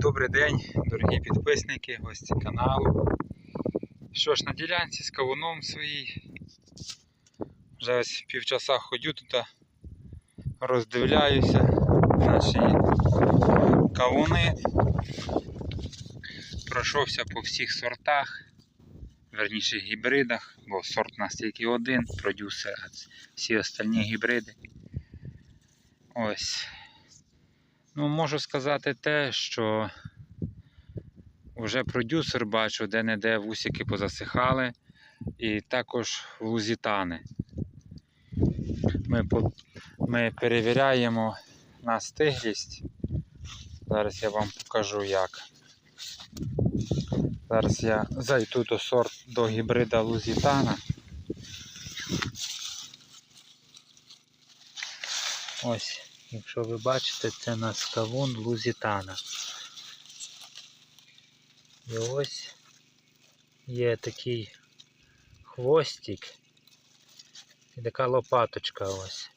Добрий день, дорогі підписники, гості каналу. Що ж, на ділянці з кавуном своїй. Вже ось півчаса ходю тут, роздивляюся наші кавуни. Пройшовся по всіх сортах, верніше гібридах, бо сорт у нас тільки один, продюсер, а всі остальні гібриди. Ось. Ну, можу сказати те, що вже продюсер бачу, де-не-де вусики позасихали, і також лузітани. Ми, по- ми перевіряємо на стиглість. Зараз я вам покажу як. Зараз я зайду до сорт до гібрида лузітана. Ось. Якщо ви бачите, це у нас кавун Лузітана. І ось є такий хвостик і така лопаточка ось.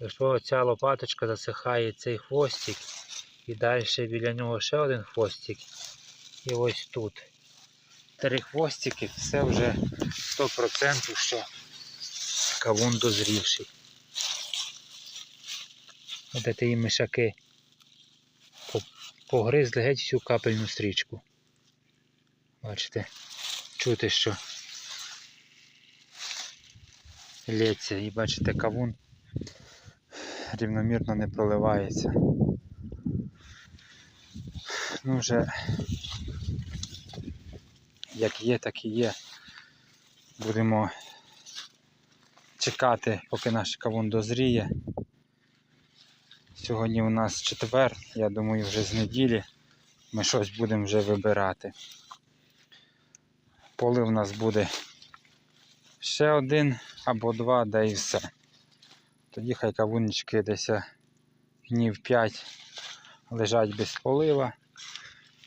Якщо ця лопаточка засихає цей хвостик, і далі біля нього ще один хвостик, і ось тут. Три хвостики, все вже 100% що кавун дозрівший. От ці мишаки погризли геть всю капельну стрічку. Бачите, чути, що лється і бачите, кавун рівномірно не проливається. Ну вже як є, так і є. Будемо чекати, поки наш кавун дозріє. Сьогодні у нас четвер, я думаю, вже з неділі ми щось будемо вже вибирати. Полив у нас буде ще один або два, да і все. Тоді хай кавунечки десь днів 5 лежать без полива,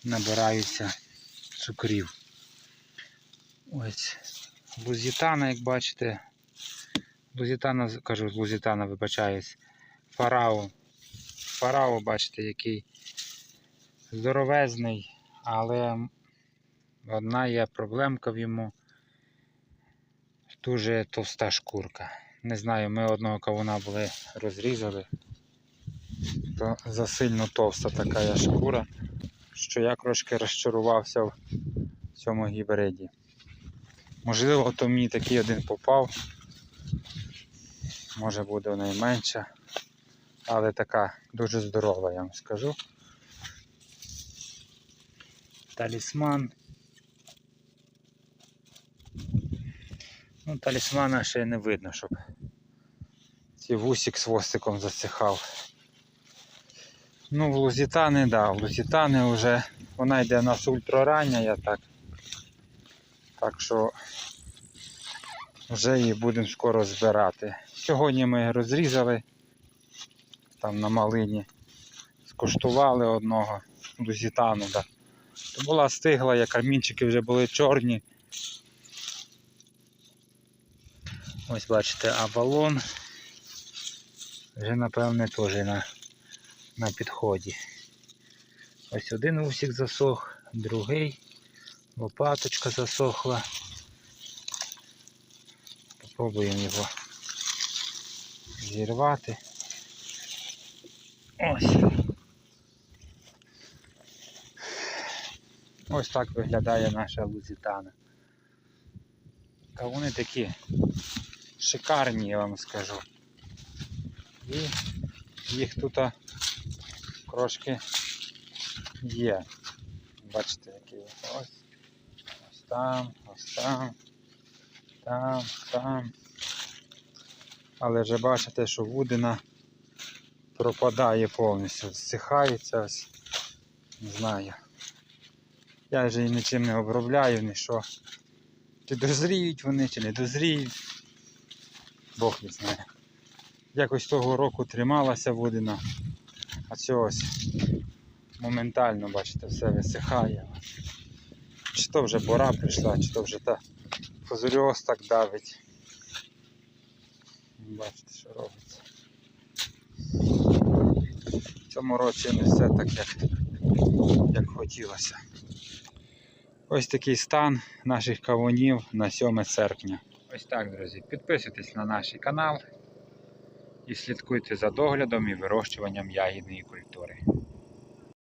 набираються цукрів. Ось лузітана, як бачите, лузітана, кажу, лузітана, вибачаюсь, фарао Фарао, бачите, який здоровезний, але одна є проблемка в йому. Дуже товста шкурка. Не знаю, ми одного кавуна були розрізали, то засильно товста така є шкура, що я трошки розчарувався в цьому гібриді. Можливо, то мені такий один попав. Може буде найменша але така дуже здорова, я вам скажу. Талісман. Ну, талісмана ще не видно, щоб ці вусик з хвостиком засихав. Ну, в лузітани, да, в лузітани вже вона йде у нас ультрарання, я так. Так що вже її будемо скоро збирати. Сьогодні ми розрізали там на малині. Скуштували одного лузітану. Да. То була стигла, як камінчики вже були чорні. Ось бачите, авалон вже напевне теж на, на підході. Ось один усік засох, другий, лопаточка засохла. Попробуємо його зірвати. Ось. Ось так виглядає наша лузітана. Кавуни такі шикарні, я вам скажу. І їх тут трошки є. Бачите, які ось. Ось там, ось там, там, там. Але вже бачите, що вудина пропадає повністю, зсихається ось. Не знаю. Я вже і нічим не обробляю, ні що. Чи дозріють вони, чи не дозріють. Бог не знає. Якось того року трималася водина, а ось моментально, бачите, все висихає. Чи то вже пора прийшла, чи то вже та фузаріоз так давить. Бачите, що робиться. Цьому році не все так, як як хотілося. Ось такий стан наших кавунів на 7 серпня. Ось так, друзі. Підписуйтесь на наш канал і слідкуйте за доглядом і вирощуванням ягідної культури.